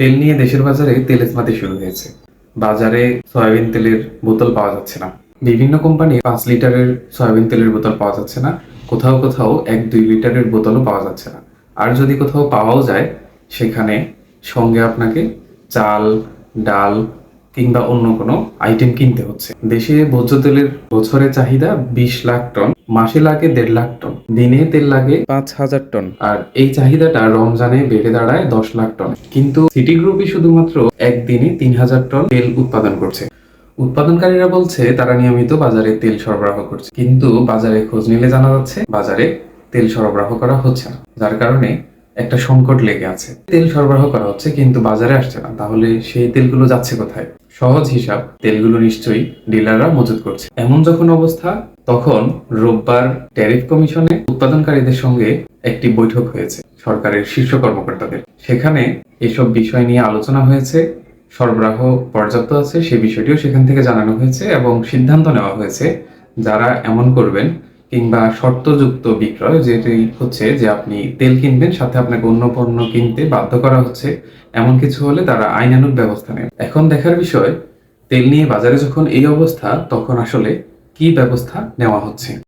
তেল নিয়ে দেশের বাজারে তেল ইসমাতি শুরু হয়েছে। বাজারে সয়াবিন তেলের বোতল পাওয়া যাচ্ছে না। বিভিন্ন কোম্পানি পাঁচ লিটারের সয়াবিন তেলের বোতল পাওয়া যাচ্ছে না। কোথাও কোথাও এক দুই লিটারের বোতলও পাওয়া যাচ্ছে না। আর যদি কোথাও পাওয়াও যায়, সেখানে সঙ্গে আপনাকে চাল, ডাল কিংবা অন্য কোনো আইটেম কিনতে হচ্ছে। দেশে ভোজ্য তেলের বছরে চাহিদা বিশ লাখ টন। মাসে লাগে দেড় লাখ টন দিনে তেল লাগে পাঁচ হাজার টন। আর এই চাহিদাটা রমজানে বেড়ে দাঁড়ায় দশ লাখ টন। কিন্তু সিটি গ্রুপই শুধুমাত্র একদিনে তিন হাজার টন তেল উৎপাদন করছে। উৎপাদনকারীরা বলছে তারা নিয়মিত বাজারে তেল সরবরাহ করছে। কিন্তু বাজারে খোঁজ নিলে জানা যাচ্ছে বাজারে তেল সরবরাহ করা হচ্ছে না। যার কারণে একটা সংকট লেগে আছে। তেল সরবরাহ করা হচ্ছে কিন্তু বাজারে আসছে না। তাহলে সেই তেলগুলো যাচ্ছে কোথায়? সহজ হিসাব তেলগুলো নিশ্চয়ই ডিলাররা মজুত করছে। এমন যখন অবস্থা তখন রোববার ট্যারিফ কমিশনে উৎপাদনকারীদের সঙ্গে একটি বৈঠক হয়েছে সরকারের শীর্ষ কর্মকর্তাদের। সেখানে এসব বিষয় নিয়ে আলোচনা হয়েছে, সরবরাহ পর্যাপ্ত আছে, সে বিষয়টিও সেখান থেকে জানানো হয়েছে এবং সিদ্ধান্ত নেওয়া হয়েছে যারা এমন করবেন কিংবা শর্তযুক্ত বিক্রয়, যেটি হচ্ছে যে আপনি তেল কিনবেন, সাথে আপনাকে অন্য পণ্য কিনতে বাধ্য করা হচ্ছে, এমন কিছু হলে তারা আইনানুগ ব্যবস্থা নেবে। এখন দেখার বিষয়, তেল নিয়ে বাজারে যখন এই অবস্থা, তখন আসলে কি ব্যবস্থা নেওয়া হচ্ছে?